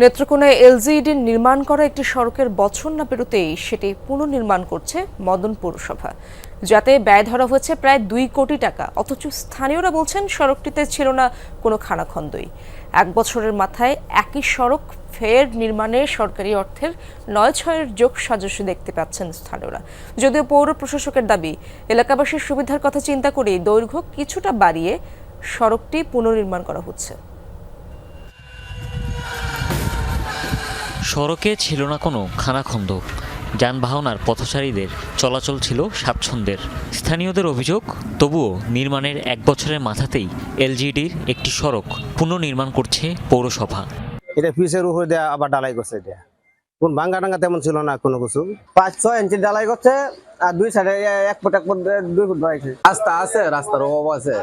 নেত্রকোনায় এলজিইডির নির্মাণ করা একটি সড়কের বছর না পেরোতেই সেটি পুনর্নির্মাণ করছে মদন পৌরসভা, যাতে ব্যয় ধরা হয়েছে প্রায় দুই কোটি টাকা। অথচ স্থানীয়রা বলছেন সড়কটিতে ছিল না কোনো খানাখন্দই। এক বছরের মাথায় একই সড়ক ফের নির্মাণে সরকারি অর্থের নয় ছয়ের যোগ সাজস্য দেখতে পাচ্ছেন স্থানীয়রা। যদিও পৌর প্রশাসকের দাবি, এলাকাবাসীর সুবিধার কথা চিন্তা করেই দৈর্ঘ্য কিছুটা বাড়িয়ে সড়কটি পুনর্নির্মাণ করা হচ্ছে। সড়কে ছিল না কোনো খানাখন্দ। যানবাহন আর পথচারীদের চলাচল ছিল স্বাচ্ছন্দ্যের। স্থানীয়দের অভিযোগ, তবুও নির্মাণের এক বছরের মাথাতেই এলজিডির একটি সড়ক পুনর্নির্মাণ করছে পৌরসভা। এটা পিসের উপরে দেয়া আবার ডালাই করছে এটা। কোন ভাঙ্গা টাঙ্গা তেমন ছিল না কোনো কিছু? পাঁচ ছয় ইঞ্চি ডালাই করছে আর দুই সাইডে এক ফুট এক ফুট দুই ফুট বাড়াইছে রাস্তা আছে রাস্তার অভাব আছে।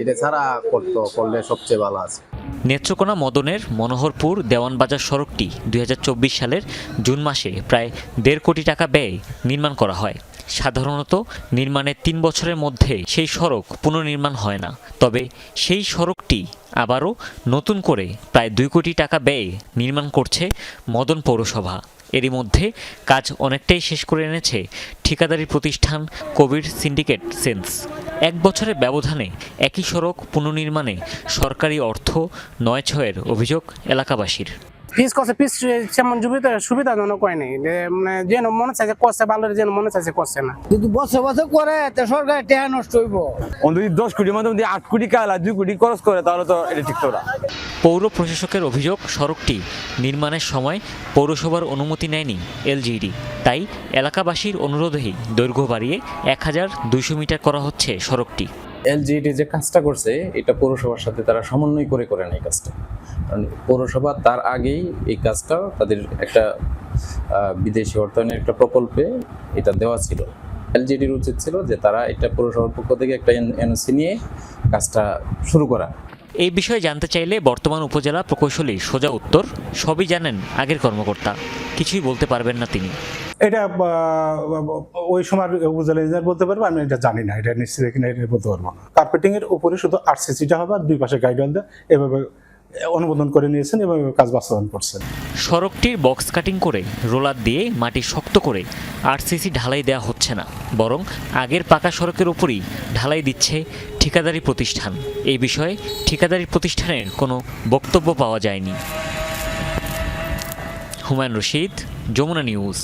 এটা ছাড়া করতো করলে সবচেয়ে ভালো আছে। নেত্রকোনা মদনের মনোহরপুর দেওয়ানবাজার সড়কটি দুই হাজার চব্বিশ সালের জুন মাসে প্রায় দেড় কোটি টাকা ব্যয়ে নির্মাণ করা হয়। সাধারণত নির্মাণের তিন বছরের মধ্যে সেই সড়ক পুনর্নির্মাণ হয় না। তবে সেই সড়কটি আবারও নতুন করে প্রায় দুই কোটি টাকা ব্যয়ে নির্মাণ করছে মদন পৌরসভা। এরই মধ্যে কাজ অনেকটাই শেষ করে এনেছে ঠিকাদারি প্রতিষ্ঠান কোভিড সিন্ডিকেট সেন্স। এক বছরের ব্যবধানে একই সড়ক পুনর্নির্মাণে সরকারি অর্থ নয় ছয়ের অভিযোগ এলাকাবাসীর। পিস করছে পিস তেমন সুবিধা সুবিধাজনক হয় নাই। যে মানে যেন মনে চাইছে করছে ভালো যেন মনে চাইছে করছে না। যদি বছর বছর করে তো সরকারের টেহা নষ্ট হইব। যদি দশ কোটির মধ্যে যদি আট কোটি কালা দুই কোটি খরচ করে তাহলে তো এটা ঠিক তো না। পৌর প্রশাসকের অভিযোগ সড়কটি নির্মাণের সময় পৌরসভার অনুমতি নেয়নি এলজিডি তাই এলাকাবাসীর অনুরোধেই দৈর্ঘ্য বাড়িয়ে এক হাজার দুইশো মিটার করা হচ্ছে সড়কটি। এলজিইডি যে কাজটা করছে, এটা পৌরসভার সাথে তারা সমন্বয় করে করেন এই কাজটা। কারণ পৌরসভা তার আগেই এই কাজটা তাদের একটা বিদেশি অর্থায়নের একটা প্রকল্পে এটা দেওয়া ছিল। এলজিডির উচিত ছিল যে তারা এটা পৌরসভার পক্ষ থেকে একটা এনওসি নিয়ে কাজটা শুরু করা। এই বিষয়ে জানতে চাইলে বর্তমান উপজেলা প্রকৌশলী সোজা উত্তর, সবই জানেন আগের কর্মকর্তা। কিছুই বলতে পারবেন না তিনি। এটা ওই সময় উপজেলা বলতে পারব, আমি এটা জানি না, এটা নিশ্চিত কিনা এটা বলতে পারব না। কার্পেটিং এর উপরে শুধু আরসিসিটা হবে আর দুই পাশে গাইডওয়াল দিয়ে, এভাবে অনুমোদন করে নিয়েছেন এবং কাজ বাস্তবায়ন করছেন। সড়কটির বক্স কাটিং করে রোলার দিয়ে মাটি শক্ত করে আরসিসি ঢালাই দেওয়া হচ্ছে না, বরং আগের পাকা সড়কের উপরই ঢালাই দিচ্ছে ঠিকাদারি প্রতিষ্ঠান। এই বিষয়ে ঠিকাদারি প্রতিষ্ঠানের কোনো বক্তব্য পাওয়া যায়নি। হুমায়ুন রশিদ, যমুনা নিউজ।